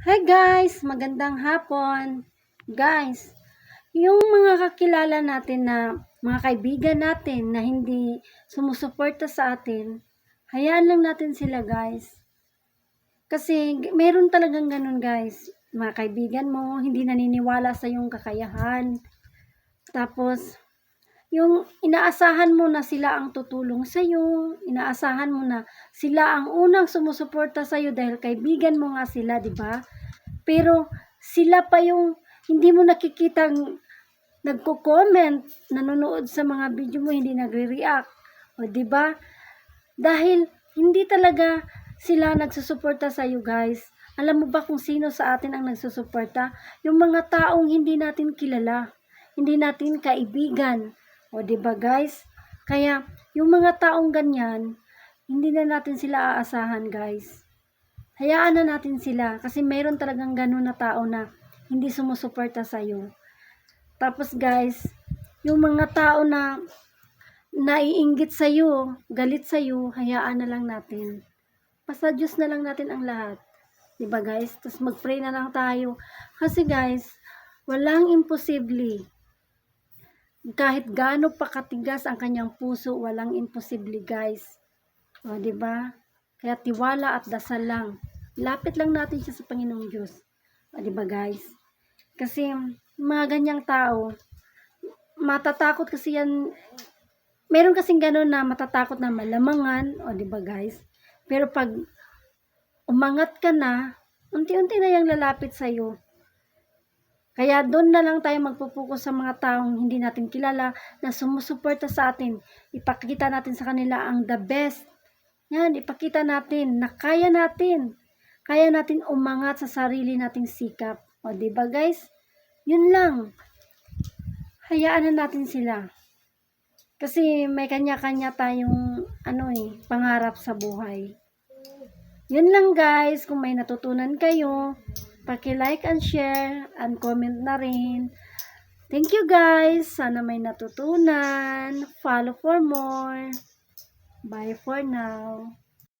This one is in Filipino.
Hi guys, magandang hapon. Guys, yung mga kakilala natin na mga kaibigan natin na hindi sumusuporta sa atin, hayaan lang natin sila guys. Kasi meron talagang ganun guys. Mga kaibigan mo, hindi naniniwala sa yung kakayahan. Tapos, yung inaasahan mo na sila ang tutulong sa iyo, inaasahan mo na sila ang unang sumusuporta sa iyo dahil kaibigan mo nga sila, 'di ba? Pero sila pa yung hindi mo nakikitang nagko-comment, nanonood sa mga video mo, hindi nagre-react. O 'di ba? Dahil hindi talaga sila nagsusuporta sa iyo, guys. Alam mo ba kung sino sa atin ang nagsusuporta? Yung mga taong hindi natin kilala, hindi natin kaibigan. O 'di ba, guys? Kaya yung mga taong ganyan, hindi na natin sila aasahan, guys. Hayaan na natin sila kasi meron talagang ganun na tao na hindi sumusuporta sa iyo. Tapos guys, yung mga tao na naiinggit sa iyo, galit sa iyo, hayaan na lang natin. Basta Diyos na lang natin ang lahat. 'Di ba guys? Tapos mag-pray na lang tayo. Kasi guys, walang imposible. Kahit gaano pa katigas ang kanyang puso, walang imposible guys. O, ba? Kaya tiwala at dasal lang. Lapit lang natin siya sa Panginoong Diyos. O, ba guys? Kasi mga ganyang tao, matatakot kasi yan. Meron kasing gano'n na matatakot na malamangan, o ba guys? Pero pag umangat ka na, unti-unti na yung lalapit sa iyo. Kaya doon na lang tayo magpupukus sa mga taong hindi natin kilala na sumusuporta sa atin. Ipakita natin sa kanila ang the best. Yan, ipakita natin na kaya natin. Kaya natin umangat sa sarili nating sikap. O, di ba guys? Yun lang. Hayaan na natin sila. Kasi may kanya-kanya tayong ano eh, pangarap sa buhay. Yun lang guys, kung may natutunan kayo, paki-like and share and comment na rin. Thank you guys. Sana may natutunan. Follow for more. Bye for now.